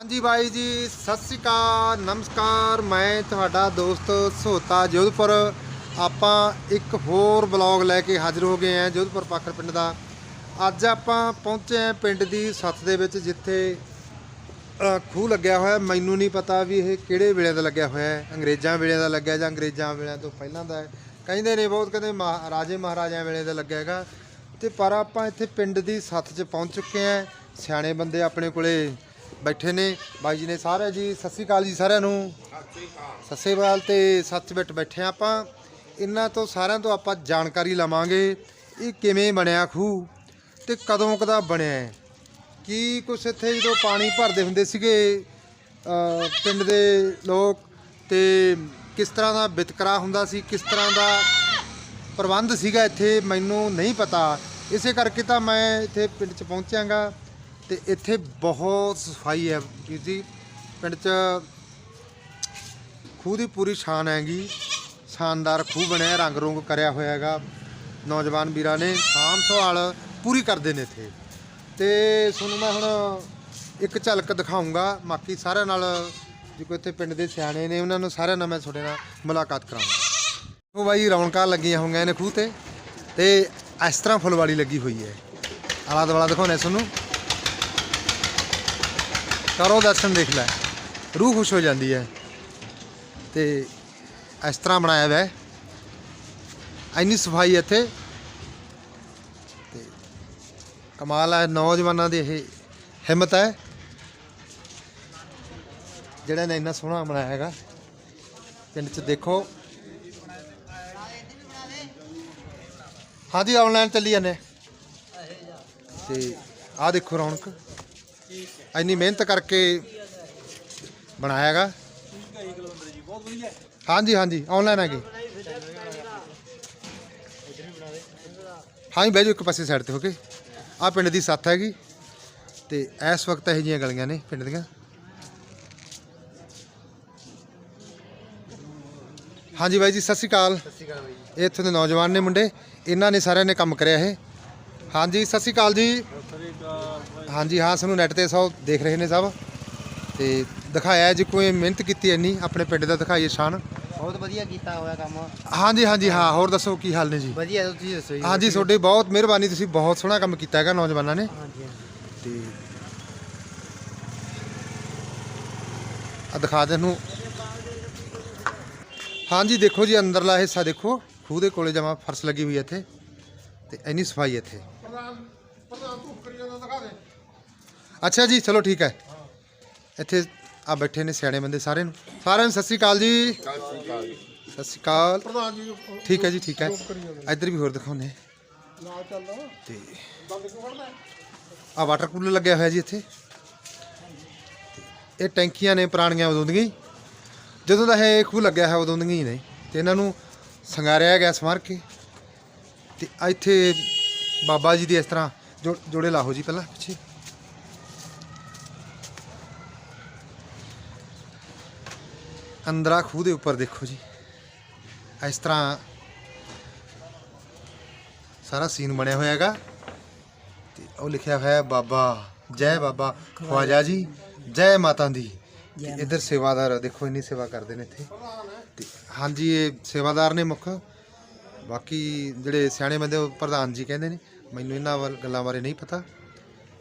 ਹਾਂਜੀ ਬਾਈ ਜੀ, ਸਤਿ ਸ੍ਰੀ ਅਕਾਲ, ਨਮਸਕਾਰ। ਮੈਂ ਤੁਹਾਡਾ ਦੋਸਤ ਸੋਤਾ ਜੋਧਪੁਰ। ਆਪਾਂ ਇੱਕ ਹੋਰ ਬਲੌਗ ਲੈ ਕੇ ਹਾਜ਼ਰ ਹੋ ਗਏ ਹਾਂ ਜੋਧਪੁਰ ਪਾਖਰ ਪਿੰਡ ਦਾ। ਅੱਜ ਆਪਾਂ ਪਹੁੰਚੇ ਹਾਂ ਪਿੰਡ ਦੀ ਸੱਥ ਦੇ ਵਿੱਚ, ਜਿੱਥੇ ਖੂਹ ਲੱਗਿਆ ਹੋਇਆ। ਮੈਨੂੰ ਨਹੀਂ ਪਤਾ ਵੀ ਇਹ ਕਿਹੜੇ ਵੇਲੇ ਦਾ ਲੱਗਿਆ ਹੋਇਆ ਹੈ। ਅੰਗਰੇਜ਼ਾਂ ਵੇਲੇ ਦਾ ਲੱਗਿਆ ਜਾਂ ਅੰਗਰੇਜ਼ਾਂ ਵੇਲੇ ਤੋਂ ਪਹਿਲਾਂ ਦਾ ਕਹਿੰਦੇ ਨੇ ਬਹੁਤ, ਕਹਿੰਦੇ ਮਹਾ- ਰਾਜੇ ਮਹਾਰਾਜਿਆਂ ਵੇਲੇ ਦਾ ਲੱਗਿਆ ਹੈਗਾ। ਤੇ ਪਰ ਆਪਾਂ ਇੱਥੇ ਪਿੰਡ ਦੀ ਸੱਥ 'ਚ ਪਹੁੰਚ ਚੁੱਕੇ ਹਾਂ। ਸਿਆਣੇ ਬੰਦੇ ਆਪਣੇ ਕੋਲੇ। ਬੈਠੇ ਨੇ। ਬਾਈ ਜੀ ਨੇ ਸਾਰੇ ਜੀ, ਸਤਿ ਸ੍ਰੀ ਅਕਾਲ ਜੀ ਸਾਰਿਆਂ ਨੂੰ। ਸਤਿ ਸ੍ਰੀ ਅਕਾਲ ਤੇ ਸੱਚ ਬਿੱਟ ਬੈਠੇ ਹਾਂ ਆਪਾਂ। ਇਹਨਾਂ ਤੋਂ ਸਾਰਿਆਂ ਤੋਂ ਆਪਾਂ ਜਾਣਕਾਰੀ ਲਵਾਂਗੇ ਇਹ ਕਿਵੇਂ ਬਣਿਆ ਖੂਹ ਤੇ ਕਦੋਂ ਕਦਾ ਬਣਿਆ ਹੈ। ਕੀ ਕੁਛ ਇੱਥੇ ਜਦੋਂ ਪਾਣੀ ਭਰਦੇ ਹੁੰਦੇ ਸੀਗੇ ਪਿੰਡ ਦੇ ਲੋਕ ਤੇ ਕਿਸ ਤਰ੍ਹਾਂ ਦਾ ਵਿਤਕਰਾ ਹੁੰਦਾ ਸੀ, ਕਿਸ ਤਰ੍ਹਾਂ ਦਾ ਪ੍ਰਬੰਧ ਸੀਗਾ ਇੱਥੇ, ਮੈਨੂੰ ਨਹੀਂ ਪਤਾ। ਇਸੇ ਕਰਕੇ ਤਾਂ ਮੈਂ ਇੱਥੇ ਪਿੰਡ 'ਚ ਪਹੁੰਚਿਆਗਾ। ਤੇ ਇੱਥੇ ਬਹੁਤ ਸਫ਼ਾਈ ਹੈ ਵੀਰ ਜੀ। ਪਿੰਡ 'ਚ ਖੂਹ ਦੀ ਪੂਰੀ ਸ਼ਾਨ ਹੈਗੀ। ਸ਼ਾਨਦਾਰ ਖੂਹ ਬਣਿਆ, ਰੰਗ ਰੁੰਗ ਕਰਿਆ ਹੋਇਆ ਹੈਗਾ। ਨੌਜਵਾਨ ਵੀਰਾਂ ਨੇ ਸਾਂਭ ਸੰਭਾਲ ਪੂਰੀ ਕਰਦੇ ਨੇ ਇੱਥੇ। ਤੇ ਤੁਹਾਨੂੰ ਮੈਂ ਹੁਣ ਇੱਕ ਝਲਕ ਦਿਖਾਉਂਗਾ ਬਾਕੀ ਸਾਰਿਆਂ ਨਾਲ ਜੇ ਕੋਈ ਇੱਥੇ ਪਿੰਡ ਦੇ ਸਿਆਣੇ ਨੇ, ਉਹਨਾਂ ਨੂੰ ਸਾਰਿਆਂ ਨਾਲ ਮੈਂ ਤੁਹਾਡੇ ਨਾਲ ਮੁਲਾਕਾਤ ਕਰਾਉਂਗਾ ਉਹ ਬਾਈ ਰੌਣਕਾਂ ਲੱਗੀਆਂ ਹੋਈਆਂ ਨੇ ਖੂਹ ਤੇ। ਤੇ ਇਸ ਤਰ੍ਹਾਂ ਫੁੱਲਵਾੜੀ ਲੱਗੀ ਹੋਈ ਹੈ। ਆਲਾ ਦੁਆਲਾ ਦਿਖਾਉਣਾ ਤੁਹਾਨੂੰ। ਕਰੋ ਦਰਸ਼ਨ ਦੇਖ ਲੈ। ਰੂਹ ਖੁਸ਼ ਹੋ ਜਾਂਦੀ ਹੈ। ਤੇ ਇਸ ਤਰ੍ਹਾਂ ਬਣਾਇਆ ਹੋਇਆ ਹੈ ਇੰਨੀ ਸਫ਼ਾਈ ਇੱਥੇ। ਤੇ ਕਮਾਲ ਹੈ, ਨੌਜਵਾਨਾਂ ਦੀ ਇਹ ਹਿੰਮਤ ਹੈ। ਜਿਹੜਾ ਨੇ ਇੰਨਾ ਸੋਹਣਾ ਬਣਾਇਆ ਹੈਗਾ। ਪਿੰਡ 'ਚ ਦੇਖੋ। ਹਾਂਜੀ ਆਨਲਾਈਨ ਚੱਲੀ ਜਾਂਦੇ। ਤੇ ਆਹ ਦੇਖੋ ਰੌਣਕ। ਇੰਨੀ ਮਿਹਨਤ ਕਰਕੇ ਬਣਾਇਆ ਹੈਗਾ ਹਾਂਜੀ ਹਾਂਜੀ ਆਨਲਾਈਨ ਹੈਗੇ। ਹਾਂਜੀ ਬਹਿ ਜਾਓ ਇੱਕ ਪਾਸੇ ਸਾਈਡ ਤੇ ਹੋ ਕੇ। ਆਹ ਪਿੰਡ ਦੀ ਸੱਥ ਹੈਗੀ ਤੇ ਇਸ ਵਕਤ ਇਹੋ ਜਿਹੀਆਂ ਗਲੀਆਂ ਨੇ ਪਿੰਡ ਦੀਆਂ। ਹਾਂਜੀ ਬਾਈ ਜੀ ਸਤਿ ਸ਼੍ਰੀ ਅਕਾਲ। ਸਤਿ ਸ਼੍ਰੀ ਅਕਾਲ ਬਾਈ ਜੀ। ਇਹ ਇੱਥੋਂ ਦੇ ਨੌਜਵਾਨ ਨੇ ਮੁੰਡੇ। ਇਹਨਾਂ ਨੇ ਸਾਰਿਆਂ ਨੇ ਕੰਮ ਕਰਿਆ ਇਹ। ਹਾਂਜੀ ਸਤਿ ਸ਼੍ਰੀ ਅਕਾਲ ਜੀ। ਹਾਂਜੀ ਹਾਂ ਸਾਨੂੰ ਨੈਟ ਤੇ ਸਭ ਦੇਖ ਰਹੇ ਨੇ ਸਭ। ਤੇ ਦਿਖਾਇਆ ਜੀ ਕੋਈ ਮਿਹਨਤ ਕੀਤੀ ਇੰਨੀ ਆਪਣੇ ਪਿੰਡ ਦਾ ਦਿਖਾਈਏ ਸ਼ਾਨ। ਬਹੁਤ ਵਧੀਆ ਕੀਤਾ ਹੋਇਆ ਕੰਮ। ਹਾਂਜੀ ਹਾਂਜੀ ਹਾਂ ਹੋਰ ਦੱਸੋ ਕੀ ਹਾਲ ਨੇ ਜੀ? ਵਧੀਆ ਤੁਸੀਂ ਦੱਸੋ ਜੀ ਹਾਂਜੀ ਤੁਹਾਡੀ ਬਹੁਤ ਮਿਹਰਬਾਨੀ ਤੁਸੀਂ ਬਹੁਤ ਸੋਹਣਾ ਕੰਮ ਕੀਤਾ ਹੈਗਾ ਨੌਜਵਾਨਾਂ ਨੇ। ਹਾਂਜੀ ਤੇ ਆ ਦਿਖਾ ਦੇ ਨੂੰ ਹਾਂਜੀ ਦੇਖੋ ਜੀ ਅੰਦਰਲਾ ਹਿੱਸਾ ਦੇਖੋ। ਖੂਹ ਦੇ ਕੋਲੇ ਜਮਾ ਫਰਸ਼ ਲੱਗੀ ਹੋਈ ਹੈ ਇੱਥੇ। ਤੇ ਇੰਨੀ ਸਫ਼ਾਈ ਇੱਥੇ। ਅੱਛਾ ਜੀ ਚਲੋ ਠੀਕ ਹੈ। ਇੱਥੇ ਆ ਬੈਠੇ ਨੇ ਸਿਆਣੇ ਬੰਦੇ ਸਾਰੇ ਨੂੰ। ਸਾਰਿਆਂ ਨੂੰ ਸਤਿ ਸ੍ਰੀ ਅਕਾਲ ਜੀ। ਸਤਿ ਸ੍ਰੀ ਅਕਾਲ। ਠੀਕ ਹੈ ਜੀ ਠੀਕ ਹੈ। ਇੱਧਰ ਵੀ ਹੋਰ ਦਿਖਾਉਨੇ ਤੇ ਆ ਵਾਟਰ ਕੂਲਰ ਲੱਗਿਆ ਹੋਇਆ ਜੀ ਇੱਥੇ। ਇਹ ਟੈਂਕੀਆਂ ਨੇ ਪੁਰਾਣੀਆਂ ਉਦੋਂ ਦੀਆਂ। ਜਦੋਂ ਦਾ ਇਹ ਖੂਹ ਲੱਗਿਆ ਹੈ ਉਦੋਂ ਦੀਆਂ ਹੀ ਨੇ। ਤੇ ਇਹਨਾਂ ਨੂੰ ਸੰਗਾਰਿਆ ਗਿਆ ਸਮਾਰ ਕੇ। ਤੇ ਇੱਥੇ ਬਾਬਾ ਜੀ ਦੀ ਇਸ ਤਰ੍ਹਾਂ ਜੋੜੇ ਲਾਹੋ ਜੀ ਪਹਿਲਾਂ ਪਿੱਛੇ। ਅੰਦਰਾ ਖੂਹ ਦੇ ਉੱਪਰ ਦੇਖੋ ਜੀ। ਇਸ ਤਰ੍ਹਾਂ ਸਾਰਾ ਸੀਨ ਬਣਿਆ ਹੋਇਆ ਹੈਗਾ। ਤੇ ਉਹ ਲਿਖਿਆ ਹੋਇਆ ਹੈ ਬਾਬਾ ਜੈ ਬਾਬਾ ਖਵਾਜਾ ਜੀ ਜੈ ਮਾਤਾ ਦੀ। ਤੇ ਇੱਧਰ ਸੇਵਾਦਾਰ ਦੇਖੋ ਇੰਨੀ ਸੇਵਾ ਕਰਦੇ ਨੇ ਇੱਥੇ। ਤੇ ਹਾਂਜੀ ਇਹ ਸੇਵਾਦਾਰ ਨੇ ਮੁੱਖ। ਬਾਕੀ ਜਿਹੜੇ ਸਿਆਣੇ ਬੰਦੇ ਉਹ ਪ੍ਰਧਾਨ ਜੀ ਕਹਿੰਦੇ ਨੇ ਮੈਨੂੰ ਇਹਨਾਂ ਵੱਲ ਗੱਲਾਂ ਬਾਰੇ ਨਹੀਂ ਪਤਾ।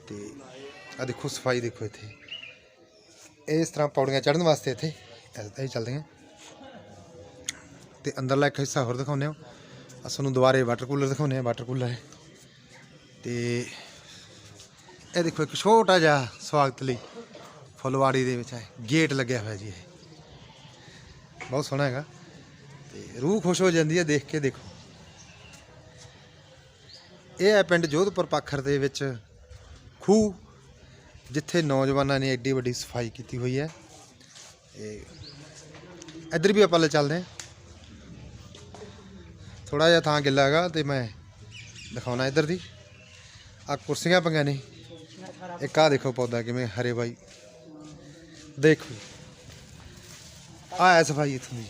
ਤੇ ਆ ਦੇਖੋ ਸਫ਼ਾਈ ਦੇਖੋ ਇੱਥੇ। ਇਹ ਇਸ ਤਰ੍ਹਾਂ ਪੌੜੀਆਂ ਚੜ੍ਹਨ ਵਾਸਤੇ ਇੱਥੇ। ਐਦਾਂ ਹੀ ਚੱਲਦੇ ਆ। ਤੇ ਅੰਦਰਲਾ ਇੱਕ ਹਿੱਸਾ ਹੋਰ ਦਿਖਾਉਂਦੇ ਹਾਂ। ਆ ਤੁਹਾਨੂੰ ਦੁਬਾਰੇ ਵਾਟਰ ਕੂਲਰ ਦਿਖਾਉਂਦੇ ਆ ਵਾਟਰ ਕੂਲਰ ਹੈ ਤੇ ਇਹ ਦੇਖੋ ਇੱਕ ਛੋਟਾ ਜਿਹਾ ਸਵਾਗਤ ਲਈ ਫੁੱਲਵਾੜੀ ਦੇ ਵਿੱਚ ਹੈ ਗੇਟ ਲੱਗਿਆ ਹੋਇਆ ਜੀ ਇਹ। ਬਹੁਤ ਸੋਹਣਾ ਹੈਗਾ। ਤੇ ਰੂਹ ਖੁਸ਼ ਹੋ ਜਾਂਦੀ ਹੈ ਦੇਖ ਕੇ, ਦੇਖੋ। ਇਹ ਹੈ ਪਿੰਡ ਜੋਧਪੁਰ ਪਾਖਰ ਦੇ ਵਿੱਚ ਖੂਹ, ਜਿੱਥੇ ਨੌਜਵਾਨਾਂ ਨੇ ਐਡੀ ਵੱਡੀ ਸਫ਼ਾਈ ਕੀਤੀ ਹੋਈ ਹੈ। ਇਹ ਇੱਧਰ ਵੀ ਆਪਾਂ ਲੈ ਚੱਲਦੇ ਹਾਂ। ਥੋੜਾ ਜਿਹਾ ਥਾਂ ਗਿੱਲਾ ਹੈਗਾ ਤੇ ਮੈਂ ਦਿਖਾਉਣਾ ਇੱਧਰ ਦੀ। ਆ ਕੁਰਸੀਆਂ ਪਈਆਂ ਨੇ। ਇੱਕ ਆ ਦੇਖੋ ਪੌਦਾ ਕਿਵੇਂ ਹਰੇ ਬਾਈ। ਦੇਖੋ। ਆ ਹੈ ਸਫ਼ਾਈ ਇੱਥੋਂ ਦੀ।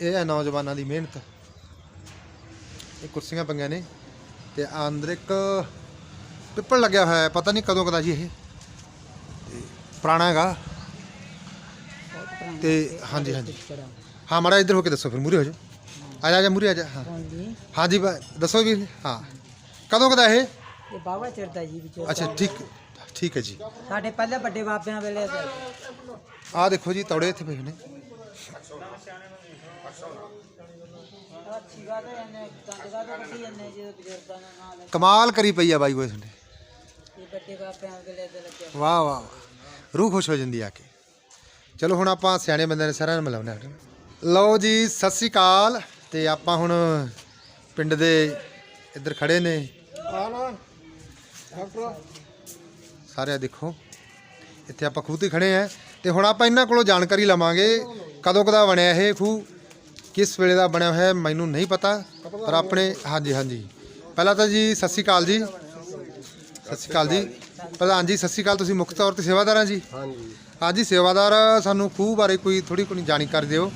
ਇਹ ਹੈ ਨੌਜਵਾਨਾਂ ਦੀ ਮਿਹਨਤ। ਇਹ ਕੁਰਸੀਆਂ ਪਈਆਂ ਨੇ ਤੇ ਆ ਅੰਦਰ ਇੱਕ ਪਿੱਪਲ ਲੱਗਿਆ ਹੋਇਆ ਹੈ। ਪਤਾ ਨਹੀਂ ਕਦੋਂ ਕਦਾ ਜੀ ਇਹ। ਪੁਰਾਣਾ ਹੈਗਾ। ਤੇ ਹਾਂਜੀ ਹਾਂਜੀ। ਹਾਂ ਮਾੜਾ ਇੱਧਰ ਹੋ ਕੇ ਦੱਸੋ ਫਿਰ ਮੂਰੇ ਹੋ ਜਾ ਆ ਜਾ ਆ ਜਾ ਮੂਰੇ ਆ ਜਾ ਹਾਂ। ਹਾਂਜੀ। ਹਾਂਜੀ ਬਾ- ਦੱਸੋ ਵੀ ਹਾਂ। ਕਦੋਂ ਕਦਾ ਇਹ? ਇਹ ਬਾਵਾ ਚਿਰਦਾ ਜੀ ਵਿੱਚ। ਅੱਛਾ ਠੀਕ ਠੀਕ ਹੈ ਜੀ। ਸਾਡੇ ਪਹਿਲੇ ਵੱਡੇ ਬਾਬਿਆਂ ਵੇਲੇ ਆਹ ਦੇਖੋ ਜੀ ਤੌੜੇ ਇੱਥੇ ਪਏ ਨੇ। ਅੱਛੀਗਾ ਤਾਂ ਇਹਨੇ ਗੰਦਗਾ ਤਾਂ ਕੱਢੀ ਜਾਂਦੇ ਜੀ ਬਜ਼ੁਰਗਾਂ ਦਾ ਨਾਮ ਲੈ ਕਮਾਲ ਕਰੀ ਪਈ ਆ ਬਾਈ ਕੋਈ ਤੁਹਾਡੇ। ਇਹ ਵੱਡੇ ਬਾਬਿਆਂ ਵੇਲੇ ਦੇ ਲੱਗਿਆ। ਵਾਹ ਵਾਹ ਵਾਹ। ਰੂਹ ਖੁਸ਼ ਹੋ ਜਾਂਦੀ ਆ ਕੇ। ਚਲੋ ਹੁਣ ਆਪਾਂ ਸਿਆਣੇ ਬੰਦਿਆਂ ਨੇ ਸਾਰਿਆਂ ਨੂੰ ਮਿਲਾਉਂਦੇ ਹਾਂ। ਲਓ ਜੀ, ਸਤਿ ਸ੍ਰੀ ਅਕਾਲ ਤੇ ਆਪਾਂ ਹੁਣ ਪਿੰਡ ਦੇ ਇੱਧਰ ਖੜੇ ਨੇ। ਸਾਰੇ ਦੇਖੋ, ਇੱਥੇ ਆਪਾਂ ਖੂਹ ਤੇ ਖੜੇ ਆ ਤੇ ਹੁਣ ਆਪਾਂ ਇਹਨਾਂ ਕੋਲੋਂ ਜਾਣਕਾਰੀ ਲਵਾਂਗੇ ਕਦੋਂ ਕਦਾ ਬਣਿਆ ਇਹ ਖੂਹ, ਕਿਸ ਵੇਲੇ ਦਾ ਬਣਿਆ ਹੋਇਆ ਮੈਨੂੰ ਨਹੀਂ ਪਤਾ, ਪਰ ਆਪਣੇ, ਹਾਂਜੀ ਹਾਂਜੀ। ਪਹਿਲਾਂ ਤਾਂ ਜੀ, ਸਤਿ ਸ੍ਰੀ ਅਕਾਲ ਜੀ। ਸਤਿ ਸ਼੍ਰੀ ਅਕਾਲ ਜੀ। ਪ੍ਰਧਾਨ ਜੀ ਸਤਿ ਸ਼੍ਰੀ ਅਕਾਲ। ਤੁਸੀਂ ਮੁੱਖ ਤੌਰ ਤੇ ਸੇਵਾਦਾਰ ਆ ਜੀ? ਹਾਂਜੀ। ਹਾਂਜੀ ਸੇਵਾਦਾਰ ਸਾਨੂੰ ਖੂਹ ਬਾਰੇ ਕੋਈ ਥੋੜੀ ਕੋਈ ਜਾਣਕਾਰੀ ਦਿਓ।